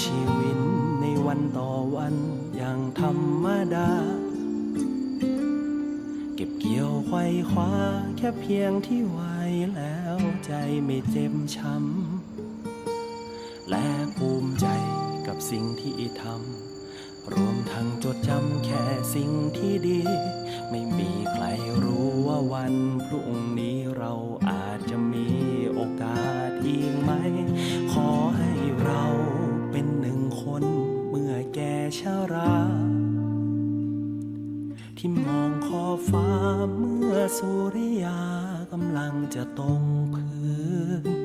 ชีวิตในวันต่อวันอย่างธรรมดา เก็บเกี่ยวไขว้คว้าแค่เพียงที่ไหวแล้วใจไม่เจ็บช้ำ และภูมิใจกับสิ่งที่ทำรวมทั้งจดจำแค่สิ่งที่ดี ไม่มีใครรู้ว่าวันพรุ่งนี้เราอาจจะมีโอกาสอีกไหมขอ มื่อแก่ชรา ที่มองขอบฟ้าเมื่อสุริยากำลังจะตกพื้น